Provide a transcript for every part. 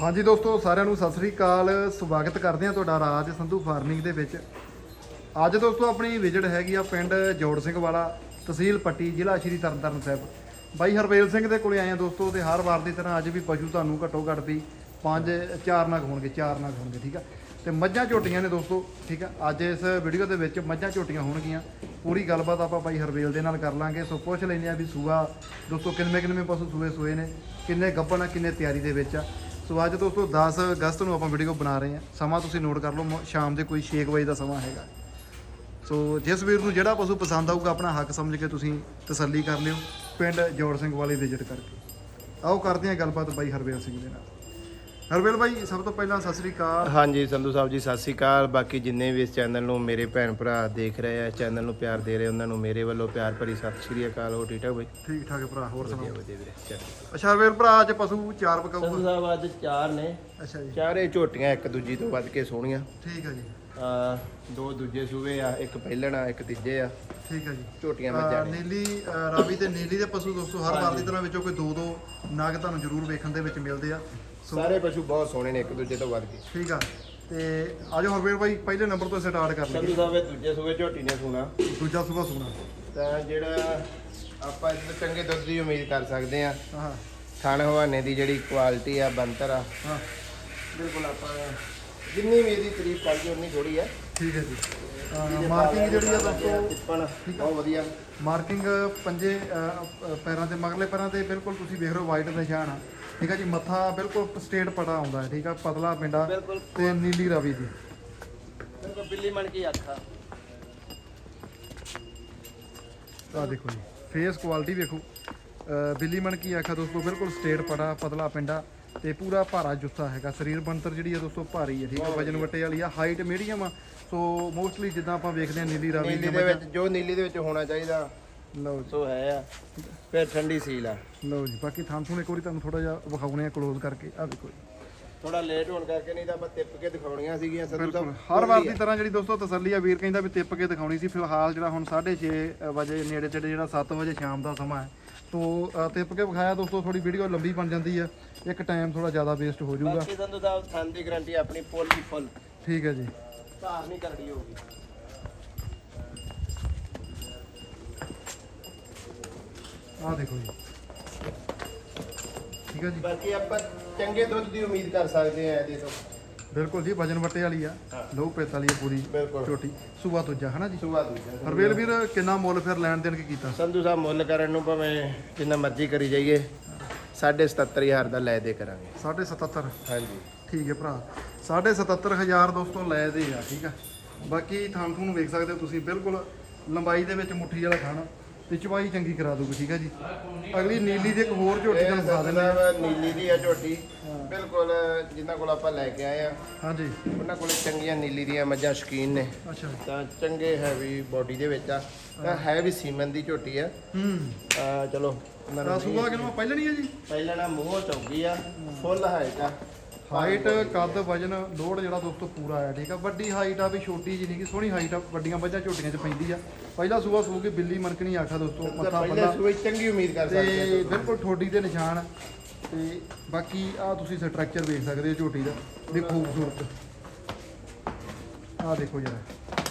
ਹਾਂਜੀ ਦੋਸਤੋ, ਸਾਰਿਆਂ ਨੂੰ ਸਤਿ ਸ੍ਰੀ ਅਕਾਲ। ਸਵਾਗਤ ਕਰਦੇ ਹਾਂ ਤੁਹਾਡਾ ਰਾਜ ਸੰਧੂ ਫਾਰਮਿੰਗ ਦੇ ਵਿੱਚ। ਅੱਜ ਦੋਸਤੋ, ਆਪਣੀ ਵਿਜ਼ਿਟ ਹੈਗੀ ਆ ਪਿੰਡ ਜੋੜ ਸਿੰਘ ਵਾਲਾ, ਤਹਿਸੀਲ ਪੱਟੀ, ਜ਼ਿਲ੍ਹਾ ਸ਼੍ਰੀ ਤਰਨਤਾਰਨ ਸਾਹਿਬ। ਬਾਈ ਹਰਵੇਲ ਸਿੰਘ ਦੇ ਕੋਲੇ ਆਏ ਆ ਦੋਸਤੋ ਤੇ ਹਰ ਵਾਰ ਦੀ ਤਰ੍ਹਾਂ ਅੱਜ ਵੀ ਪਸ਼ੂ ਤੁਹਾਨੂੰ ਘੱਟੋ ਘੱਟ ਵੀ ਪੰਜ, ਚਾਰ ਨਗ ਹੋਣਗੇ, ਚਾਰ ਨਗ ਹੋਣਗੇ, ਠੀਕ ਆ? ਤੇ ਮੱਝਾਂ ਝੋਟੀਆਂ ਨੇ ਦੋਸਤੋ, ਠੀਕ ਆ? ਅੱਜ ਇਸ ਵੀਡੀਓ ਦੇ ਵਿੱਚ ਮੱਝਾਂ ਝੋਟੀਆਂ ਹੋਣਗੀਆਂ। ਪੂਰੀ ਗੱਲਬਾਤ ਆਪਾਂ ਬਾਈ ਹਰਵੇਲ ਦੇ ਨਾਲ ਕਰ ਲਾਂਗੇ। ਸੋ ਪੁੱਛ ਲੈਂਦੇ ਆ ਵੀ ਸੂਆ, ਦੋਸਤੋ ਕਿੰਨੇ ਕਿੰਨੇ ਪਸ਼ੂ ਸੂਏ ਸੂਏ ਨੇ, ਕਿੰਨੇ ਗੱਭਣ ਆ, ਕਿੰਨੇ ਤਿਆਰੀ ਦੇ ਵਿੱਚ ਆ। ਸੋ ਅੱਜ ਦੋਸਤੋ 10 ਅਗਸਤ ਨੂੰ ਆਪਾਂ ਵੀਡੀਓ ਬਣਾ ਰਹੇ ਹਾਂ। ਸਮਾਂ ਤੁਸੀਂ ਨੋਟ ਕਰ ਲਓ, ਮ- ਸ਼ਾਮ ਦੇ ਕੋਈ 6 ਵਜੇ ਦਾ ਸਮਾਂ ਹੈਗਾ। ਸੋ ਜਿਸ ਵੀਰ ਨੂੰ ਜਿਹੜਾ ਪਸ਼ੂ ਪਸੰਦ ਆਊਗਾ, ਆਪਣਾ ਹੱਕ ਸਮਝ ਕੇ ਤੁਸੀਂ ਤਸੱਲੀ ਕਰ ਲਿਓ। ਪਿੰਡ ਜੋੜ ਸਿੰਘ ਵਾਲੀ ਵਿਜ਼ਿਟ ਕਰਕੇ। ਆਓ ਕਰਦੇ ਹਾਂ ਗੱਲਬਾਤ ਬਾਈ ਹਰਵੇਲ ਸਿੰਘ ਦੇ ਨਾਲ। ਹਰਵੇਲ ਬਾਈ ਸਭ ਤੋਂ ਪਹਿਲਾਂ ਸਤਿ ਸ੍ਰੀ ਅਕਾਲ। ਹਾਂਜੀ ਸੰਧੂ ਸਾਹਿਬ ਜੀ ਸਤਿ ਸ੍ਰੀ ਅਕਾਲ। ਬਾਕੀ ਜਿੰਨੇ ਵੀ ਇਸ ਚੈਨਲ ਨੂੰ ਮੇਰੇ ਭੈਣ ਭਰਾ ਦੇਖ ਰਹੇ ਆ ਚੈਨਲ ਨੂੰ ਪਿਆਰ ਦੇ ਰਹੇ ਉਹਨਾਂ ਨੂੰ ਮੇਰੇ ਵੱਲੋਂ ਪਿਆਰ ਭਰੀ ਸਤਿ ਸ੍ਰੀ ਅਕਾਲ। ਹੋ ਠੀਕ ਠਾਕ ਬਈ? ਠੀਕ ਠਾਕ ਭਰਾ ਹੋਰ ਸੁਣਾਓ? ਵਧੀਆ ਵੀਰੇ ਚਲੋ। ਅੱਛਾ ਹਰਵੇਲ ਭਰਾ ਅੱਜ ਪਸ਼ੂ ਚਾਰ ਸੰਧੂ ਪਕਾਊਗਾ ਸਾਹਿਬ ਅੱਜ ਚਾਰ ਨੇ। ਅੱਛਾ ਜੀ। ਚਾਰੇ ਝੋਟੀਆਂ ਇੱਕ ਦੂਜੀ ਤੋਂ ਵੱਧ ਕੇ ਸੋਹਣੀਆਂ। ਠੀਕ ਆ ਜੀ। ਆ ਦੋ ਦੂਜੇ ਸੂਵੇ ਆ ਇੱਕ ਪਹਿਲਣ ਇੱਕ ਤੀਜੇ ਆ। ਠੀਕ ਆ ਜੀ। ਝੋਟੀਆਂ ਮੱਝਾਂ ਨੇ ਨੀਲੀ ਅਹ ਰਾਵੀ ਤੇ ਨੀਲੀ ਦੇ ਪਸ਼ੂ ਦੋਸਤੋ ਹਰ ਵਾਰ ਦੀ ਤਰ੍ਹਾਂ ਵਿੱਚੋਂ ਕੋਈ ਦੋ ਦੋ ਨਾਗ ਤੁਹਾਨੂੰ ਜ਼ਰੂਰ ਵੇਖਣ ਦੇ ਵਿੱਚ ਮਿਲਦੇ ਆ। ਸੋ ਸਾਰੇ ਪਸ਼ੂ ਬਹੁਤ ਸੋਹਣੇ ਨੇ ਇੱਕ ਦੂਜੇ ਤੋਂ ਵੱਧ ਕੇ। ਠੀਕ ਆ। ਤੇ ਆਜੋ ਹਰਵੇਲ ਭਾਈ ਪਹਿਲੇ ਨੰਬਰ ਤੋਂ ਸਟਾਰਟ ਕਰ ਲਈਏ। ਸੰਧੂ ਸਾਹਿਬ ਇਹ ਦੂਜੇ ਸੂਵੇ ਝੋਟੀ ਨੇ ਸੁਣਾ। ਦੂਜਾ ਸੁਬਾ ਸੁਣਾ। ਤਾਂ ਜਿਹੜਾ ਆਪਾਂ ਇਸ ਤੋਂ ਚੰਗੇ ਦੁੱਧ ਦੀ ਉਮੀਦ ਕਰ ਸਕਦੇ ਆ। ਹਾਂ। ਖਾਣ ਹਵਾਨੇ ਦੀ ਜਿਹੜੀ ਕੁਆਲਿਟੀ ਆ ਬੰਤਰ ਆ। ਹਾਂ। ਬਿਲਕੁਲ ਆਪਾਂ ਜਿੰਨੀ ਵੀ ਇਹਦੀ ਤਾਰੀਫ ਕਰੀਏ ਉਨੀ ਥੋੜੀ ਆ ਠੀਕ ਹੈ ਜੀ। ਮਾਰਕਿੰਗ ਜਿਹੜੀ ਆ ਦੋਸਤੋ ਟਿੱਪਣ ਬਹੁਤ ਵਧੀਆ। ਮਾਰਕਿੰਗ ਪੰਜੇ ਅਹ, ਅਹ, ਪੈਰਾਂ ਤੇ ਮਗਲੇ ਪੈਰਾਂ ਤੇ ਬਿਲਕੁਲ ਤੁਸੀਂ ਵੇਖ ਰਹੇ ਹੋ ਵਾਈਟ ਨਿਸ਼ਾਨ ਆ। ਠੀਕ ਆ ਜੀ ਮੱਥਾ ਬਿਲਕੁਲ ਸਟੇਟ ਪਟਾ ਆਉਂਦਾ ਹੈ ਠੀਕ ਆ ਪਤਲਾ ਪਿੰਡਾ ਬਿਲਕੁਲ। ਤੇ ਨੀਲੀ ਰਾਵੀ ਦੀ। ਬਿਲਕੁਲ ਬਿੱਲੀ ਮਣ ਕੀ ਆਖਾ ਆ। ਦੇਖੋ ਜੀ ਫੇਸ ਕੁਆਲਿਟੀ ਵੇਖੋ। ਅਹ ਬਿੱਲੀ ਮਣ ਕੀ ਆਖਾ ਦੋਸਤੋ ਬਿਲਕੁਲ ਸਟੇਟ ਪੜਾ ਪਤਲਾ ਪਿੰਡਾ। ਤੇ ਪੂਰਾ ਭਾਰਾ ਜੁੱਸਾ ਹੈਗਾ ਸਰੀਰ ਬਣਤਰ ਜਿਹੜੀ ਹੈ ਦੋਸਤੋ ਭਾਰੀ ਹੈ ਠੀਕ ਹੈ ਵਜਨ ਵਟੇ ਵਾਲੀ ਆ ਹਾਈਟ ਮੀਡੀਅਮ ਆ ਸੋ ਮੋਸਟਲੀ ਜਿੱਦਾਂ ਆਪਾਂ ਵੇਖਦੇ ਹਾਂ ਨੀਲੀ ਰਾਵੀ ਨੀਲੀ ਦੇ ਵਿੱਚ ਜੋ ਨੀਲੀ ਦੇ ਵਿੱਚ ਹੋਣਾ ਚਾਹੀਦਾ। ਲਓ ਜੀ। ਸੋ ਹੈ ਆ ਫਿਰ ਠੰਡੀ ਸੀਲ ਆ। ਲਓ ਜੀ ਬਾਕੀ ਥਾਂ ਥੂਣ ਇੱਕ ਵਾਰੀ ਤੁਹਾਨੂੰ ਥੋੜਾ ਜਿਹਾ ਵਿਖਾਉਣੇ ਆ ਕਲੋਜ਼ ਕਰਕੇ ਆ ਦੇਖੋ ਜੀ। ਥੋੜਾ ਲੇਟ ਹੋਣ ਕਰਕੇ ਨਹੀਂ ਤਾਂ ਆਪਾਂ ਟਿੱਪ ਕੇ ਦਿਖਾਉਣੀਆਂ ਸੀਗੀਆਂ ਬਿਲਕੁਲ ਸਾਹਿਬ ਹਰ ਵਾਰ ਦੀ ਤਰ੍ਹਾਂ ਜਿਹੜੀ ਦੋਸਤੋ ਤਸੱਲੀ ਆ ਵੀਰ ਕਹਿੰਦਾ ਵੀ ਟਿੱਪ ਕੇ ਦਿਖਾਉਣੀ ਸੀ ਫਿਲਹਾਲ ਜਿਹੜਾ ਹੁਣ 6:30 ਵਜੇ ਨੇੜੇ ਤੇੜੇ ਜਿਹੜਾ 7 ਵਜੇ ਸ਼ਾਮ ਦਾ ਸਮਾਂ ਹੈ ਤੋ ਅ, ਕੇ ਵਿਖਾਇਆ ਦੋਸਤੋ ਥੋੜੀ ਵੀਡੀਓ ਲੰਬੀ ਬਣ ਜਾਂਦੀ ਹੈ ਇੱਕ ਟਾਈਮ ਥੋੜਾ ਜ਼ਿਆਦਾ ਵੇਸਟ ਹੋ ਜਾਊਗਾ। ਬਾਕੀ ਸੰਧੂ ਸਾਹਿਬ ਥਾਂ ਦੀ ਗਾਰੰਟੀ ਆਪਣੀ ਫੁੱਲ ਦੀ ਫੁੱਲ ਠੀਕ ਹੈ ਜੀ। ਧਾਰ ਨਹੀਂ ਕਰਨੀ ਹੋਊਗੀ। ਆਹ ਦੇਖੋ ਜੀ। ਠੀਕ ਹੈ ਜੀ। ਬਾਕੀ ਆਪਾਂ ਚੰਗੇ ਦੁੱਧ ਦੀ ਉਮੀਦ ਕਰ ਸਕਦੇ ਆ ਇਹਦੇ ਤੋਂ। ਬਿਲਕੁਲ ਜੀ ਵਜਨ ਵੱਟੇ ਵਾਲੀ ਆ। ਲਹੂ ਪੇਤ ਵਾਲੀ ਆ ਪੂਰੀ ਬਿਲਕੁਲ। ਝੋਟੀ। ਸੂਆ ਦੂਜਾ ਹਨਾ ਜੀ? ਸੁਭਾ ਦੂਜਾ। ਹਰਵੇਲ ਵੀਰ ਕਿੰਨਾ ਮੁੱਲ ਫਿਰ ਲੈਣ ਦੇਣ ਕੀ ਕੀਤਾ? ਸੰਧੂ ਸਾਹਿਬ ਮੁੱਲ ਕਰਨ ਨੂੰ ਭਾਵੇਂ ਜਿੰਨਾ ਮਰਜ਼ੀ ਕਰੀ ਜਾਈਏ 77500 ਦਾ ਲੈ ਦੇ ਕਰਾਂਗੇ। 77 ਹਾਂਜੀ। ਠੀਕ ਹੈ ਭਰਾ। 77500 ਦੋਸਤੋ ਲੈ ਦੇ ਆ ਠੀਕ ਆ? ਬਾਕੀ ਥਾਂ ਥੂਣ ਵੇਖ ਸਕਦੇ ਹੋ ਤੁਸੀਂ ਬਿਲਕੁਲ ਲੰਬਾਈ ਦੇ ਵਿੱਚ ਮੁੱਠੀ ਵਾਲਾ ਖਾਣਾ ਤੇ ਚਵਾਈ ਚੰਗੀ ਕਰਾ ਦੂਗੀ ਠੀਕ ਹੈ ਜੀ। ਅਗਲੀ ਨੀਲੀ ਦੀ ਇੱਕ ਹੋਰ ਝੋਟੀ ਤੁਹਾਨੂੰ ਦਿਖਾ ਦਿੰਦੇ ਆ। ਨੀਲੀ ਦੀ ਆ ਝੋਟੀ। ਬਿਲਕੁਲ ਜਿਨ੍ਹਾਂ ਕੋਲ ਆਪਾਂ ਲੈ ਕੇ ਆਏ ਆ ਹਾਂਜੀ। ਉਹਨਾਂ ਕੋਲੇ ਚੰਗੀਆਂ ਨੀਲੀ ਦੀਆਂ ਮੱਝਾਂ ਸ਼ੌਕੀਨ ਨੇ। ਅੱਛਾ। ਤਾਂ ਚੰਗੇ ਹੈਵੀ ਬਾਡੀ ਦੇ ਵਿੱਚ ਆ। ਤਾਂ ਹੈ। ਵੀ ਸੀਮਨ ਦੀ ਝੋਟੀ ਆ। ਹੂੰ। ਆ ਚਲੋ ਤਾਂ ਸੂਆ ਕਿਨੂੰ ਪਹਿਲਾਂ ਨਹੀਂ ਹੈ ਜੀ। ਪਹਿਲਾਂ ਨਾ ਮੂੰਹ ਚੌਗੀ ਆ। ਫੁੱਲ ਹਾਈਟ ਆ। ਹਾਈਟ ਕੱਦ ਵਜਨ ਲੋਡ ਜਿਹੜਾ ਦੋਸਤੋ ਪੂਰਾ ਆ ਠੀਕ ਆ? ਵੱਡੀ ਹਾਈਟ ਆ ਵੀ ਛੋਟੀ ਜੀ ਨਹੀਂ ਕਿ ਸੋਹਣੀ ਹਾਈਟ ਆ ਵੱਡੀਆਂ ਬੱਝਾਂ ਝੋਟੀਆਂ 'ਚ ਪੈਂਦੀ ਆ। ਪਹਿਲਾ ਸੂਆ ਸੂ ਕੇ ਬਿੱਲੀ ਮਨਕਣੀ ਆਖਾ ਦੋਸਤੋ ਮੱਥਾ ਪਹਿਲੇ ਸੂਏ ਚੰਗੀ ਉਮੀਦ ਕਰ ਸਕਦੇ ਤੇ ਬਿਲਕੁਲ ਠੋਡੀ ਦੇ ਨਿਸ਼ਾਨ ਤੇ ਬਾਕੀ ਆ ਤੁਸੀਂ ਸਟਰਕਚਰ ਵੇਖ ਸਕਦੇ ਹੋ ਝੋਟੀ ਦਾ ਵੀ ਖੂਬਸੂਰਤ। ਆ ਦੇਖੋ ਜਰਾ।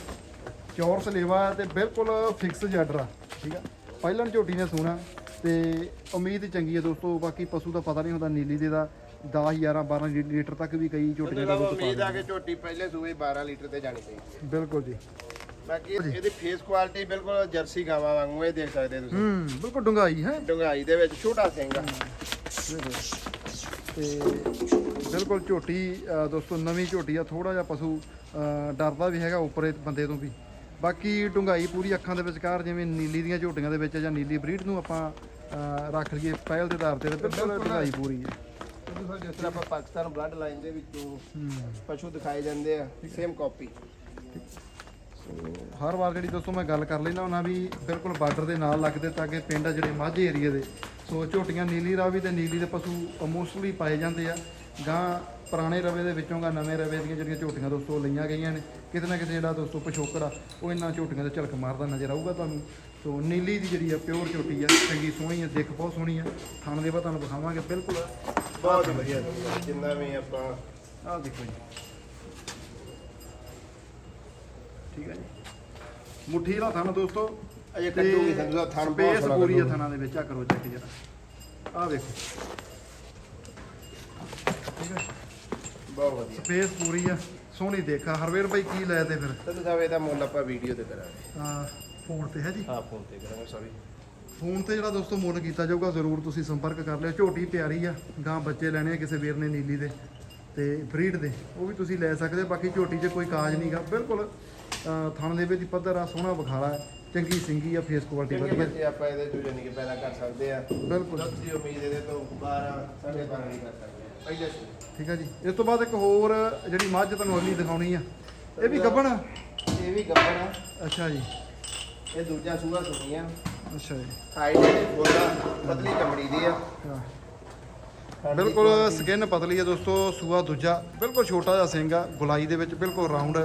ਚੌਰਸ ਲੇਵਾ ਤੇ ਬਿਲਕੁਲ ਫਿਕਸ ਜੱਡਰ ਆ ਠੀਕ ਆ? ਪਹਿਲਾਂ ਝੋਟੀ ਨੇ ਸੋਨਾ ਤੇ ਉਮੀਦ ਚੰਗੀ ਹੈ ਦੋਸਤੋ ਬਾਕੀ ਪਸ਼ੂ ਦਾ ਪਤਾ ਨਹੀਂ ਹੁੰਦਾ ਨੀਲੀ ਦੇ ਦਾ। 10 11 12 ਲੀਟਰ ਤੱਕ ਵੀ ਕਈ ਝੋਟੀਆਂ ਦਾ ਉਹਦਾ ਦੁੱਧ ਪਾ ਉਮੀਦ ਆ ਦਿੰਦੀਆਂ। ਕਿ ਝੋਟੀ ਪਹਿਲੇ ਸੂਏ 12 ਲੀਟਰ ਤੇ ਜਾਣੀ ਚਾਹੀਦੀ ਬਿਲਕੁਲ ਜੀ। ਬਾਕੀ ਇਹਦੀ ਫੇਸ ਕੁਆਲਿਟੀ ਬਿਲਕੁਲ ਜਰਸੀ ਗਾਵਾਂ ਵਾਂਗੂ ਇਹ ਦੇਖ ਸਕਦੇ ਤੁਸੀਂ। ਹੂੰ ਬਿਲਕੁਲ ਡੁੰਗਾਈ ਹੈ? ਡੁੰਗਾਈ ਦੇ ਵਿੱਚ ਛੋਟਾ ਸਿੰਘ ਆ। ਤੇ ਬਿਲਕੁਲ ਝੋਟੀ ਅ, ਦੋਸਤੋ ਨਵੀਂ ਝੋਟੀ ਆ ਥੋੜਾ ਜਿਹਾ ਪਸ਼ੂ ਅ, ਡਰਦਾ ਵੀ ਹੈਗਾ ਉੱਪਰੇ ਬੰਦੇ ਤੋਂ ਵੀ। ਬਾਕੀ ਡੁੰਗਾਈ ਪੂਰੀ ਅੱਖਾਂ ਦੇ ਵਿਚਕਾਰ ਜਿਵੇਂ ਨੀਲੀ ਦੀਆਂ ਝੋਟੀਆਂ ਦੇ ਵਿੱਚ ਜਾਂ ਨੀਲੀ ਬਰੀਡ ਨੂੰ ਆਪਾਂ ਅ, ਰੱਖ ਲਈਏ ਪਹਿਲ ਦੇ ਆਧਾਰ ਤੇ ਤੇ ਬਿਲਕੁਲ ਡੁੰਗਾਈ ਪੂਰੀ ਹੈ। ਜਿਸ ਤਰ੍ਹਾਂ ਆਪਾਂ ਪਾਕਿਸਤਾਨ ਬਲੱਡ ਲਾਈਨ ਦੇ ਵਿੱਚੋਂ ਪਸ਼ੂ ਦਿਖਾਏ ਜਾਂਦੇ ਆ ਸੇਮ ਕਾਪੀ ਹਰ ਵਾਰ ਜਿਹੜੀ ਦੋਸਤੋ ਮੈਂ ਗੱਲ ਕਰ ਲੈਣਾ ਉਹਨਾਂ ਵੀ ਬਿਲਕੁਲ ਬਾਰਡਰ ਦੇ ਨਾਲ ਲੱਗਦੇ ਤਾਂ ਕਿ ਪਿੰਡ ਆ ਜਿਹੜੇ ਮਾਝੇ ਏਰੀਆ ਦੇ, ਸੋ ਝੋਟੀਆਂ ਨੀਲੀ ਰਾਵੀ ਤੇ ਨੀਲੀ ਦੇ ਪਸ਼ੂ ਮੋਸਟਲੀ ਪਾਏ ਜਾਂਦੇ ਆ। ਗਾਂ ਪੁਰਾਣੇ ਰਵੇ ਦੇ ਵਿੱਚੋਂ ਗਾ ਨਵੇਂ ਰਵੇ ਦੀਆਂ ਜਿਹੜੀਆਂ ਝੋਟੀਆਂ ਦੋਸਤੋ ਲਈਆਂ ਗਈਆਂ ਨੇ, ਕਿਤੇ ਨਾ ਕਿਤੇ ਜਿਹੜਾ ਦੋਸਤੋ ਪਿਛੋਕੜ ਆ, ਉਹ ਇਹਨਾਂ ਝੋਟੀਆਂ ਦੇ ਝਲਕ ਮਾਰਦਾ ਨਜ਼ਰ ਆਊਗਾ ਤੁਹਾਨੂੰ। ਸੋ ਨੀਲੀ ਦੀ ਜਿਹੜੀ ਆ ਪਿਓਰ ਝੋਟੀ ਆ ਚੰਗੀ ਸੋਹਣੀ ਆ ਦਿੱਖ ਬਹੁਤ ਸੋਹਣੀ ਆ। ਥਣ ਦੇ ਬਾਅਦ ਤੁਹਾਨੂੰ ਦਿਖਾਵਾਂਗੇ ਬਿਲਕੁਲ। ਬਹੁਤ ਵਧੀਆ ਜਿੰਨਾ ਵੀ ਆਪਾਂ ਆਹ ਦੇਖੋ ਜੀ। ਠੀਕ ਹੈ ਜੀ। ਮੁੱਠੀ ਦਾ ਥਣ ਦੋਸਤੋ ਅਜੇ ਕੱਟੂਗੀ ਸੰਧੂ ਥਣ ਬਹੁਤ ਸੋਹਣਾ ਪੂਰੀ ਆ। ਥਣਾਂ ਦੇ ਵਿੱਚ ਆ ਕਰੋ ਚੈੱਕ ਜਰਾ। ਆਹ ਵੇਖੋ। ਠੀਕ ਹੈ ਬਹੁਤ ਵਧੀਆ। ਸਪੇਸ ਪੂਰੀ ਆ ਸੋਹਣੀ ਦੇਖਾ ਹਰਵੇਰ ਭਾਈ ਕੀ ਲੈ ਤੇ ਫਿਰ? ਸੰਧੂ ਸਾਹਿਬ ਇਹਦਾ ਮੁੱਲ ਆਪਾਂ ਵੀਡੀਓ ਤੇ ਕਰਾਂਗੇ। ਆ ਫੋਨ ਤੇ ਹੈ ਜੀ? ਹਾਂ ਫੋਨ ਤੇ ਕਰਾਂਗੇ ਸੌਰੀ ਫੋਨ ਤੇ ਜਿਹੜਾ ਦੋਸਤੋ ਮੁੱਲ ਕੀਤਾ ਜਾਊਗਾ ਜ਼ਰੂਰ ਤੁਸੀਂ ਸੰਪਰਕ ਕਰ ਲਿਓ। ਝੋਟੀ ਪਿਆਰੀ ਆ ਗਾਂ ਬੱਚੇ ਲੈਣੇ ਆ ਕਿਸੇ ਵੀਰ ਨੇ ਨੀਲੀ ਦੇ ਤੇ ਬਰੀਡ ਦੇ ਉਹ ਵੀ ਤੁਸੀਂ ਲੈ ਸਕਦੇ ਹੋ। ਬਾਕੀ ਝੋਟੀ 'ਚ ਕੋਈ ਕਾਜ ਨਹੀਂਗਾ ਬਿਲਕੁਲ ਥਣ ਦੇ ਵਿੱਚ ਪੱਧਰ ਆ ਸੋਹਣਾ ਵਿਖਾਲਾ ਚੰਗੀ ਸਿੰਗੀ ਆ ਫੇਸ ਕੁਆਲਿਟੀ ਵਧੀਆ। ਬੱਚੇ ਆਪਾਂ ਇਹਦੇ ਚੋਂ ਜਾਨੀ ਕਿ ਪੈਦਾ ਕਰ ਸਕਦੇ ਆ। ਬਿਲਕੁਲ। ਦੀ ਉਮੀਦ ਇਹਦੇ ਤੋਂ 12 12.5 ਵੀ ਕਰ ਸਕਦੇ। ਆ ਪਹਿਲੇ ਠੀਕ ਹੈ ਜੀ। ਇਸ ਤੋਂ ਬਾਅਦ ਇੱਕ ਹੋਰ ਜਿਹੜੀ ਮੱਝ ਤੁਹਾਨੂੰ ਅਗਲੀ ਦਿਖਾਉਣੀ ਆ ਇਹ ਵੀ ਗੱਬਣ ਆ? ਇਹ ਵੀ ਗੱਬਰ ਆ। ਅੱਛਾ ਜੀ। ਇਹ ਦੂਜਾ ਸੂਆ ਸੁਣੀ ਆ ਅੱਛਾ ਜੀ। ਹਾਈਟ ਇਹਦੀ ਫੁੱਲ ਪਤਲੀ ਚਮੜੀ ਦੀ ਆ। ਹਾਂ। ਬਿਲਕੁਲ ਸਕਿਨ ਪਤਲੀ ਹੈ ਦੋਸਤੋ ਸੂਆ ਦੂਜਾ ਬਿਲਕੁਲ ਛੋਟਾ ਜਿਹਾ ਸਿੰਘ ਆ ਗੁਲਾਈ ਦੇ ਵਿੱਚ ਬਿਲਕੁਲ ਰਾਉਂਡ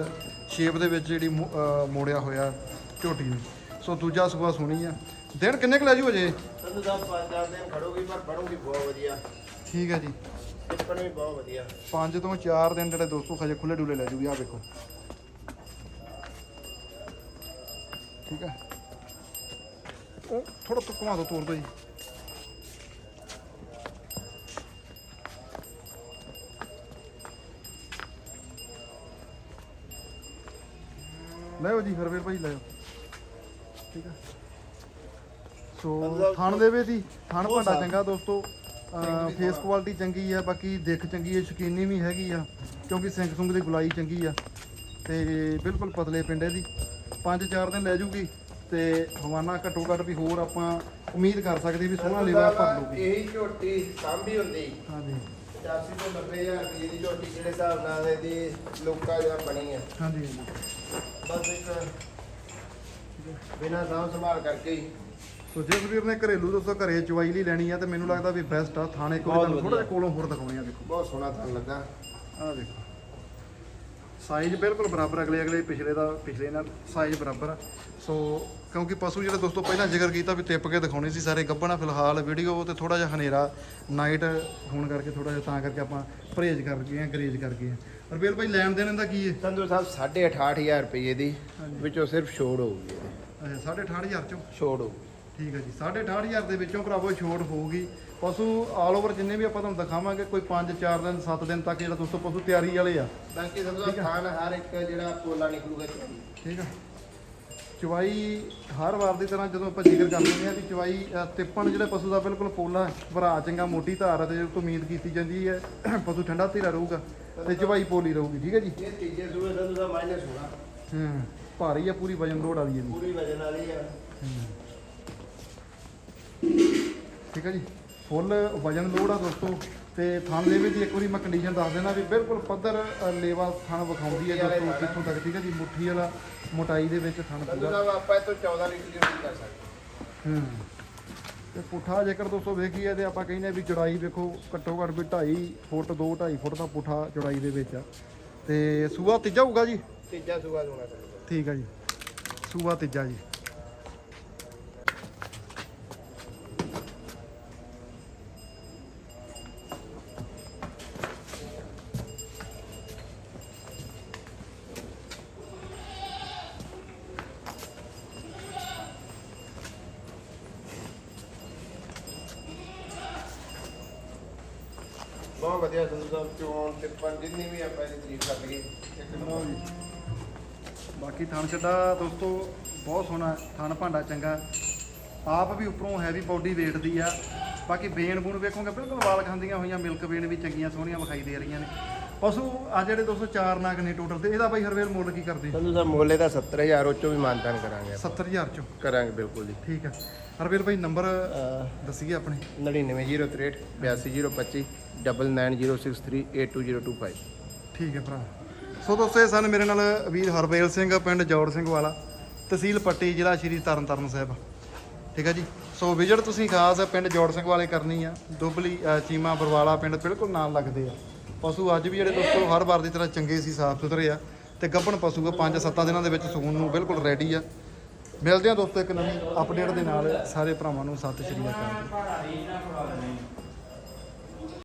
ਸ਼ੇਪ ਦੇ ਵਿੱਚ ਜਿਹੜੀ ਮੋੜਿਆ ਹੋਇਆ ਝੋਟੀ ਨੂੰ। ਸੋ ਦੂਜਾ ਸੂਆ ਸੋਹਣੀ ਆ। ਦਿਨ ਕਿੰਨੇ ਕੁ ਲੈ ਜੂ ਅਜੇ? ਸਾਹਿਬ ਪੰਜ ਚਾਰ ਦਿਨ ਖੜੋਗੀ ਪਰ ਬਣੂਗੀ ਬਹੁਤ ਵਧੀਆ। ਠੀਕ ਹੈ ਜੀ। ਟਿੱਪਣ ਵੀ ਬਹੁਤ ਵਧੀਆ। 5 ਤੋਂ 4 ਦਿਨ ਜਿਹੜੇ ਦੋਸਤੋ ਖਜੇ ਖੁੱਲੇ ਡੁੱਲੇ ਲੈ ਜੂਗੀ ਆ ਵੇਖੋ। ਠੀਕ ਹੈ। ਉਹ ਥੋੜਾ ਤੋਂ ਘੁਮਾ ਦੋ ਤੋਰ ਦੋ ਜੀ। ਲੈ ਜੀ ਹਰਵੇਰ ਭਾਈ ਲੈ ਠੀਕ ਹੈ। ਸੋ ਥਣ ਦੇ ਵੇ ਦੀ ਥਣ ਭਾਂਡਾ ਚੰਗਾ ਦੋਸਤੋ। ਫੇਸ ਕੁਆਲਿਟੀ ਚੰਗੀ ਆ ਬਾਕੀ ਦਿੱਖ ਚੰਗੀ ਹੈ ਸ਼ਕੀਨੀ ਵੀ ਹੈਗੀ ਆ ਕਿਉਂਕਿ ਸਿੰਘ ਸੁੰਗ ਦੀ ਗੁਲਾਈ ਚੰਗੀ ਆ। ਤੇ ਬਿਲਕੁਲ ਪਤਲੇ ਪਿੰਡੇ ਦੀ। 5-4 ਦਿਨ ਲੈ ਜੂਗੀ ਤੇ ਹਵਾਨਾ ਘੱਟੋ ਘੱਟ ਵੀ ਹੋਰ ਆਪਾਂ ਉਮੀਦ ਕਰ ਸਕਦੇ ਵੀ ਸੋਹਣਾ ਲੇਵਾ ਭਰ ਲੂਗੀ ਇਹੀ ਝੋਟੀ ਸਾਂਭੀ ਹੁੰਦੀ। ਹਾਂਜੀ। 85 ਤੋਂ 90000 ਰੁਪਏ ਦੀ ਝੋਟੀ ਜਿਹੜੇ ਹਿਸਾਬ ਨਾਲ ਇਹਦੀ ਲੋਕਾਂ ਜਿਹੜਾ ਬਣੀ ਆ। ਹਾਂਜੀ। ਬਸ ਇੱਕ ਬਿਨਾਂ ਸਾਂਭ ਸੰਭਾਲ ਕਰਕੇ ਹੀ। ਸੋ ਜਿਸ ਵੀਰ ਨੇ ਘਰੇਲੂ ਦੋਸਤੋ ਘਰੇ ਚਵਾਈ ਲਈ ਲੈਣੀ ਆ ਤੇ ਮੈਨੂੰ ਲੱਗਦਾ ਵੀ ਬੈਸਟ ਆ ਥਾਣੇ ਕੋਲ ਤੁਹਾਨੂੰ ਥੋੜਾ ਜਿਹਾ। ਕੋਲੋਂ ਹੋਰ ਦਿਖਾਉਣੇ ਆ ਦੇਖੋ। ਬਹੁਤ ਸੋਹਣਾ ਥਣ ਲੱਗਾ। ਆਹ ਦੇਖੋ। ਸਾਈਜ਼ ਬਿਲਕੁਲ ਬਰਾਬਰ ਅਗਲੇ ਅਗਲੇ ਪਿਛਲੇ ਦਾ ਪਿਛਲੇ ਨਾਲ ਸਾਈਜ਼ ਬਰਾਬਰ ਸੋ ਕਿਉਂਕਿ ਪਸ਼ੂ ਜਿਹੜੇ ਦੋਸਤੋ ਪਹਿਲਾਂ ਜ਼ਿਕਰ ਕੀਤਾ ਵੀ ਟਿੱਪ ਕੇ ਦਿਖਾਉਣੇ ਸੀ ਸਾਰੇ ਗੱਬਣਾ ਫਿਲਹਾਲ ਵੀਡੀਓ ਤੇ ਥੋੜਾ ਜਿਹਾ ਹਨੇਰਾ ਨਾਈਟ ਹੋਣ ਕਰਕੇ ਥੋੜਾ ਜਿਹਾ ਤਾਂ ਕਰਕੇ ਆਪਾਂ ਪਰਹੇਜ਼ ਕਰ ਗਏ ਆ ਗਰੇਜ ਕਰ ਗਏ ਆ ਰਬੇਲ ਭਾਈ ਲੈਣ ਦੇਣ ਦਾ ਕੀ ਹੈ? ਸੰਧੂ ਸਾਹਿਬ 68500 ਰੁਪਏ ਦੀ। ਵਿੱਚੋਂ ਸਿਰਫ ਛੋੜ ਹੋਊਗੀ। ਅੱਛਾ 68500 ਚੋਂ? ਛੋੜ ਹੋਊਗੀ। ਠੀਕ ਹੈ ਜੀ 68500 ਦੇ ਵਿੱਚੋਂ ਭਰਾਵੋ ਛੋਟ ਹੋਊਗੀ। ਪਸ਼ੂ ਆਲ ਓਵਰ ਜਿੰਨੇ ਵੀ ਆਪਾਂ ਤੁਹਾਨੂੰ ਦਿਖਾਵਾਂਗੇ ਕੋਈ 5 4 ਦਿਨ 7 ਦਿਨ ਤੱਕ ਜਿਹੜਾ ਦੋਸਤੋ ਪਸ਼ੂ ਤਿਆਰੀ ਵਾਲੇ ਆ। ਬਾਕੀ ਸਾਹਿਬ ਥਾਨ ਹਰ ਇੱਕ ਜਿਹੜਾ ਪੋਲਾ ਨਿਕਲੂਗਾ ਠੀਕ ਆ? ਚਵਾਈ ਹਰ ਵਾਰ ਦੀ ਤਰ੍ਹਾਂ ਜਦੋਂ ਆਪਾਂ ਜ਼ਿਕਰ ਕਰਦੇ ਹਾਂ ਵੀ ਚਵਾਈ ਤਿੱਪਣ ਜਿਹੜੇ ਪਸ਼ੂ ਦਾ ਬਿਲਕੁਲ ਪੋਲਾ ਭਰਾ ਚੰਗਾ ਮੋਟੀ ਧਾਰ ਤੇ ਜਦੋਂ ਉਮੀਦ ਕੀਤੀ ਜਾਂਦੀ ਹੈ ਪਸ਼ੂ ਠੰਡਾ ਧੀਰਾ ਰਹੂਗਾ ਤੇ ਚਵਾਈ ਪੋਲੀ ਰਹੂਗੀ ਠੀਕ ਹੈ ਜੀ? ਇਹ ਤੀਜੇ ਸੂਏ ਸੰਧੂ ਸਾਹਿਬ ਮਾਈਨਸ ਹੋਣਾ। ਹਾਂ ਭਾਰੀ ਆ ਪੂਰੀ ਵਜਨ ਲੋਡ ਵਾਲੀ ਇਹਦੀ ਪੂਰੀ ਵਜਨ ਵਾਲੀ ਆ। ਠੀਕ ਹੈ ਜੀ? ਫੁੱਲ ਵਜਨ ਲੋਡ ਆ ਦੋਸਤੋ ਤੇ ਥਣ ਦੇ ਵਿੱਚ ਇੱਕ ਵਾਰੀ ਮੈਂ ਕੰਡੀਸ਼ਨ ਦੱਸ ਦੇਣਾ ਵੀ ਬਿਲਕੁਲ ਪੱਧਰ ਲੇਵਾ ਥਣ ਵਿਖਾਉਂਦੀ ਹੈ ਦੋਸਤੋ ਕਿੱਥੋਂ ਤੱਕ ਠੀਕ ਹੈ ਜੀ ਮੁੱਠੀ ਵਾਲਾ ਮੋਟਾਈ ਦੇ ਵਿੱਚ ਥਣ ਪੂਰਾ। ਆਪਾਂ ਇਹ ਤੋਂ 14 ਲੀਟਰ ਦੀ ਕਰ ਸਕਦੇ ਹੂੰ। ਤੇ ਪੁੱਠਾ ਜੇਕਰ ਦੋਸਤੋ ਵੇਖੀਏ ਤੇ ਆਪਾਂ ਕਹਿੰਦੇ ਵੀ ਚੌੜਾਈ ਵੇਖੋ ਘੱਟੋ ਘੱਟ ਵੀ 2.5 ਫੁੱਟ 2 2.5 ਫੁੱਟ ਦਾ ਪੁੱਠਾ ਚੌੜਾਈ ਦੇ ਵਿੱਚ ਆ। ਤੇ ਸੂਆ ਤੀਜਾ ਹੋਊਗਾ ਜੀ? ਤੀਜਾ ਸੂਆ ਹੋਣਾ ਠੀਕ ਆ ਜੀ। ਸੂਆ ਤੀਜਾ ਜੀ। ਬਹੁਤ ਵਧੀਆ ਸੰਧੂ ਸਾਹਿਬ ਚੋਣ ਟਿੱਪਣ ਜਿੰਨੀ ਵੀ ਆਪਾਂ ਇਹਦੀ ਤਾਰੀਫ ਕਰ ਲਈਏ, ਇੱਕ ਲਓ ਜੀ। ਬਾਕੀ ਥਣ ਛੱਡਾ ਦੋਸਤੋ, ਬਹੁਤ ਸੋਹਣਾ ਥਣ ਭਾਂਡਾ ਚੰਗਾ। ਆਪ ਵੀ ਉੱਪਰੋਂ ਹੈਵੀ ਬਾਡੀ weight ਦੀ ਆ। ਬਾਕੀ ਬੇਨ ਬੂਨ ਵੇਖੋਗੇ, ਬਿਲਕੁਲ ਵਾਲ ਖਾਂਦੀਆਂ ਹੋਈਆਂ, ਮਿਲਕ ਬੇਨ ਵੀ ਚੰਗੀਆਂ, ਸੋਹਣੀਆਂ ਵਿਖਾਈ ਦੇ ਰਹੀਆਂ ਨੇ। ਪਸ਼ੂ ਆ ਜਿਹੜੇ ਦੋਸਤੋ ਚਾਰ ਨਾਗ ਨੇ ਟੋਟਲ ਤੇ ਇਹਦਾ ਬਾਈ ਹਰਵੇਲ ਮੁੱਲ ਕੀ ਕਰਦੇ? ਸੰਧੂ ਸਾਹਿਬ ਮੋਲੇ ਦਾ 70000 ਉਹ ਚੋਂ ਵੀ ਮਾਨਤਾਨ ਕਰਾਂਗੇ ਆਪਾਂ। 70000 ਚੋਂ? ਕਰਾਂਗੇ ਬਿਲਕੁਲ ਜੀ। ਠੀਕ ਹੈ ਹਰਵੇਲ ਭਾਈ ਨੰਬਰ ਦੱਸੀਏ ਆਪਣੇ। 9903 82025 9906382025 ਠੀਕ ਹੈ ਭਰਾ। ਸੋ ਦੋਸਤੋ ਇਹ ਸਨ ਮੇਰੇ ਨਾਲ ਵੀਰ ਹਰਵੇਲ ਸਿੰਘ ਪਿੰਡ ਜੌੜ ਸਿੰਘ ਵਾਲਾ ਤਹਿਸੀਲ ਪੱਟੀ ਜ਼ਿਲ੍ਹਾ ਸ਼੍ਰੀ ਤਰਨਤਾਰਨ ਸਾਹਿਬ। ਠੀਕ ਹੈ ਜੀ? ਸੋ ਵਿਜ਼ਿਟ ਤੁਸੀਂ ਖਾਸ ਪਿੰਡ ਜੌੜ ਸਿੰਘ ਵਾਲੇ ਕਰਨੀ ਆ। ਦੁਬਲੀ ਚੀਮਾ ਬਰਵਾਲਾ ਪਿੰਡ ਬਿਲਕੁਲ ਨਾਲ ਲੱਗਦੇ ਆ। ਪਸ਼ੂ ਅੱਜ ਵੀ ਜਿਹੜੇ ਦੋਸਤੋ ਹਰ ਵਾਰ ਦੀ ਤਰ੍ਹਾਂ ਚੰਗੇ ਸੀ, ਸਾਫ਼ ਸੁਥਰੇ ਆ ਤੇ ਗੱਭਣ ਪਸ਼ੂ ਆ 5-7 ਦਿਨਾਂ ਦੇ ਵਿੱਚ ਸੂਣ ਨੂੰ ਬਿਲਕੁਲ ਰੈਡੀ ਆ। ਮਿਲਦੇ ਹਾਂ ਦੋਸਤੋ ਇੱਕ ਨਵੀਂ ਅਪਡੇਟ ਦੇ ਨਾਲ, ਸਾਰੇ ਭਰਾਵਾਂ ਨੂੰ ਸਤਿ ਸ਼੍ਰੀ ਅਕਾਲ।